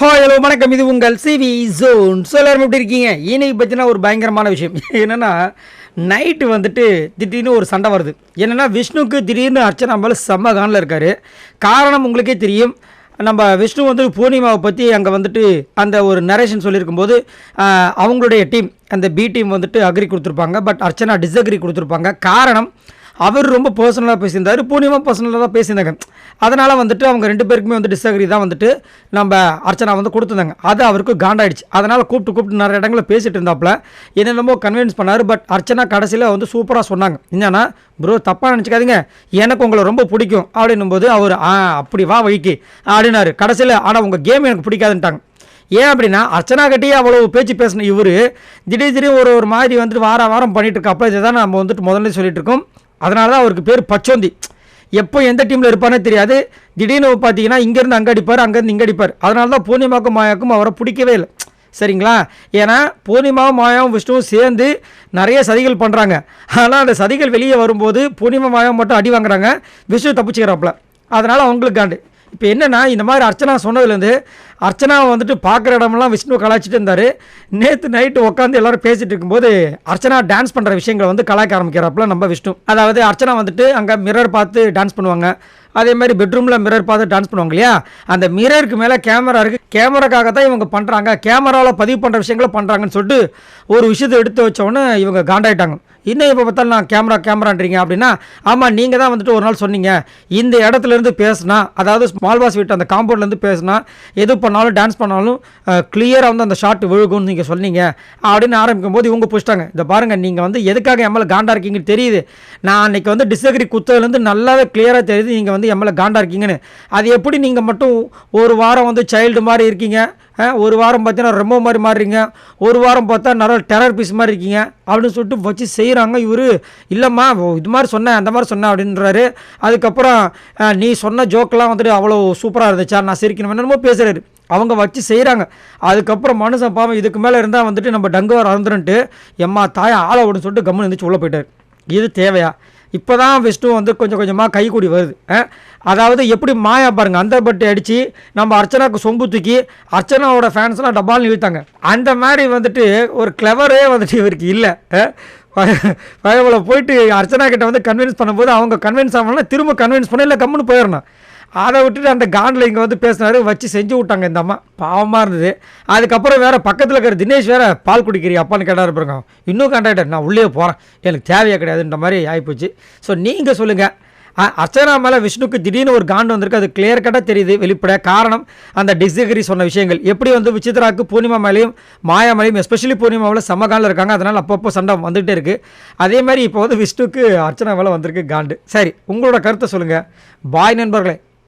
Hi hello வணக்கம். இது உங்கள் சிவி ஜோன் ஸோ எல்லாரும் எப்படி இருக்கீங்க? இன்னைக்கு பற்றினா ஒரு பயங்கரமான விஷயம். என்னென்னா நைட்டு வந்துட்டு திடீர்னு ஒரு சண்டை வருது. என்னென்னா விஷ்ணுக்கு திடீர்னு அர்ச்சனா மேலே செம்ம கானில் இருக்கார். காரணம் உங்களுக்கே தெரியும். நம்ம விஷ்ணு வந்து பூர்ணிமாவை பற்றி அங்கே வந்துட்டு அந்த ஒரு நரேஷன் சொல்லியிருக்கும்போது அவங்களுடைய டீம் அந்த பி டீம் வந்துட்டு அக்ரி கொடுத்துருப்பாங்க. பட் அர்ச்சனா டிஸ்அக்ரி கொடுத்துருப்பாங்க. காரணம் அவர் ரொம்ப பர்சனலாக பேசியிருந்தார். பூர்ணிமா பர்சனலாக தான் பேசியிருந்தாங்க. அதனால் வந்துட்டு அவங்க ரெண்டு பேருக்குமே வந்து டிஸ்அக்ரி தான் வந்துட்டு நம்ம அர்ச்சனா வந்து கொடுத்துருந்தாங்க. அது அவருக்கு காண்டாயிடுச்சு. அதனால் கூப்பிட்டு கூப்பிட்டு நிறைய இடங்களில் பேசிட்டு இருந்தாப்புல என்னென்னமோ கன்வின்ஸ் பண்ணார். பட் அர்ச்சனா கடைசியில் வந்து சூப்பராக சொன்னாங்க. என்னன்னா ப்ரோ தப்பாக நினச்சிக்காதீங்க. எனக்கு உங்களை ரொம்ப பிடிக்கும். அப்படின்னும் போது அவர் ஆ அப்படி வா வைக்கி. அப்படின்னாரு. கடைசியில் ஆனால் உங்கள் கேம் எனக்கு பிடிக்காதுன்ட்டாங்க. ஏன் அப்படின்னா அர்ச்சனா கட்டியே அவ்வளோ பேச்சு பேசின இவர் திடீர் திடீர் ஒரு ஒரு மாதிரி வந்துட்டு வார வாரம் பண்ணிட்டு இருக்காப்புல. இதை தான் நம்ம வந்துட்டு முதல்ல சொல்லிட்டு இருக்கோம். அதனால தான் அவருக்கு பேர் பச்சோந்தி. எப்போ எந்த டீமில் இருப்பானே தெரியாது. திடீர்னு பார்த்தீங்கன்னா இங்கேருந்து அங்கே அடிப்பார் அங்கேருந்து இங்கே அடிப்பார். அதனால தான் பூர்ணிமாக்கும் மாயாக்கும் அவரை பிடிக்கவே இல்லை. சரிங்களா? ஏன்னா பூர்ணிமாவும் மாயாவும் விஷ்ணுவும் சேர்ந்து நிறைய சதிகள் பண்ணுறாங்க ஆனால் அந்த சதிகள் வெளியே வரும்போது பூர்ணிமா மாயாவும் மட்டும் அடி வாங்குறாங்க. விஷ்ணு தப்பிச்சுக்கிறாப்புல. அதனால் அவங்களுக்கு காண்டு இப்போ என்னென்னா இந்த மாதிரி அர்ச்சனா சொன்னதுலேருந்து அர்ச்சனா வந்துட்டு பார்க்குற இடமெல்லாம் விஷ்ணு கலாய்ச்சிட்டு இருந்தார். நேற்று நைட்டு உட்காந்து எல்லாரும் பேசிகிட்டு இருக்கும்போது அர்ச்சனா டான்ஸ் பண்ணுற விஷயங்களை வந்து கலாய்க்க ஆரம்பிக்கிறாப்புல நம்ம விஷ்ணு. அதாவது அர்ச்சனா வந்துட்டு அங்கே மிரர் பார்த்து டான்ஸ் பண்ணுவாங்க. அதே மாதிரி பெட்ரூமில் மிரர் பார்த்து டான்ஸ் பண்ணுவாங்க இல்லையா? அந்த மிரருக்கு மேலே கேமரா இருக்குது கேமராக்காக தான் இவங்க பண்ணுறாங்க கேமராவில் பதிவு பண்ணுற விஷயங்களை பண்ணுறாங்கன்னு சொல்லிட்டு ஒரு விஷயத்தை எடுத்து வச்ச இவங்க காண்டாயிட்டாங்க. இன்னும் இப்போ பார்த்தாலும் நான் கேமரா கேமரான்றீங்க அப்படின்னா ஆமாம் நீங்கள் தான் வந்துட்டு ஒரு நாள் சொன்னீங்க. இந்த இடத்துல இருந்து பேசுனா அதாவது ஸ்மால் பாஸ் வீட்டு அந்த காம்பவுண்ட்லேருந்து பேசுனா எது பண்ணாலும் டான்ஸ் பண்ணாலும் கிளியராக வந்து அந்த ஷாட் விழுகும்னு நீங்கள் சொன்னீங்க. அப்படின்னு ஆரம்பிக்கும் போது இவங்க பிடிச்சிட்டாங்க. இந்த பாருங்கள் நீங்கள் வந்து எதுக்காக எம்எல்ஏ காண்டா இருக்கீங்கன்னு தெரியுது. நான் அன்றைக்கி வந்து டிஸ்அக்ரி குத்ததுலேருந்து நல்லாவே கிளியராக தெரியுது. நீங்கள் வந்து எம்எல்ஏ காண்டாக இருக்கீங்கன்னு? அது எப்படி நீங்கள் மட்டும் ஒரு வாரம் வந்து சைல்டு மாதிரி இருக்கீங்க? ஒரு வாரம் பார்த்தீங்கன்னா ரெமோ மாதிரி மாறுறீங்க. ஒரு வாரம் பார்த்தா நிறைய டெரர் பீஸ் மாதிரி இருக்கீங்க. அப்படின்னு சொல்லிட்டு வச்சு செய்கிறாங்க இவர். இல்லைம்மா இது மாதிரி சொன்னேன் அந்த மாதிரி சொன்னேன் அப்படின்றாரு. அதுக்கப்புறம் நீ சொன்ன ஜோக்கெல்லாம் வந்துட்டு அவ்வளோ சூப்பராக இருந்துச்சா. நான் சிரிக்கணும் என்னமோ பேசுகிறாரு அவங்க வச்சு செய்கிறாங்க அதுக்கப்புறம் மனுஷன் பாவம் இதுக்கு மேலே இருந்தால் வந்துட்டு நம்ம டங்குவார் அறந்துருன்ட்டு எம்மா தாயை ஆளை விடுன்னு சொல்லிட்டு கம்முன்னு இருந்துச்சு உள்ளே போயிட்டார். இது தேவையா? இப்போ தான் விஷ்ணு வந்து கொஞ்சம் கொஞ்சமாக கைக்கூடி வருது. அதாவது எப்படி மாயா பாருங்கள் அந்த பட்டு அடித்து நம்ம அர்ச்சனாவுக்கு சொம்பு தூக்கி அர்ச்சனாவோட ஃபேன்ஸ்லாம் டப்பால்னு இழுத்தாங்க. அந்த மாதிரி வந்துட்டு ஒரு கிளவரே வந்துட்டு இவருக்கு இல்லை. பயவில் போயிட்டு அர்ச்சனா கிட்ட வந்து கன்வின்ஸ் பண்ணும்போது அவங்க கன்வின்ஸ் ஆகணும்னா திரும்ப கன்வின்ஸ் பண்ண இல்லை கம்முன்னு போயிடணும். அதை விட்டுட்டு அந்த காண்டில் இங்கே வந்து பேசினாரு வச்சு செஞ்சு விட்டாங்க இந்த அம்மா. பாவமாக இருந்தது. அதுக்கப்புறம் வேறு பக்கத்தில் இருக்கிற தினேஷ் வேறு பால் குடிக்கிறீ அப்பான்னு கேட்டார் பாருங்க. இன்னும் கான்டாக்டர் நான் உள்ளே போகிறேன் எனக்கு தேவையே கிடையாதுன்ற மாதிரி ஆகிப்போச்சு ஸோ நீங்கள் சொல்லுங்கள் அர்ச்சனா மேலே விஷ்ணுக்கு திடீர்னு ஒரு காண்டு வந்திருக்கு. அது கிளியர் கட்டாக தெரியுது வெளிப்பட. காரணம் அந்த டிஸ்அக்ரி சொன்ன விஷயங்கள். எப்படி வந்து விசித்ராக்கு பூர்ணிமா மேலேயும் மாயா மேலேயும் எஸ்பெஷலி பூர்ணிமாவில் செம்ம காண்டில் இருக்காங்க. அதனால் அப்பப்போ சண்டை வந்துகிட்டே இருக்குது அதே மாதிரி இப்போ வந்து விஷ்ணுக்கு அர்ச்சனா மேலே வந்திருக்கு காண்டு. சரி உங்களோட கருத்தை சொல்லுங்கள் பாய் நண்பர்களே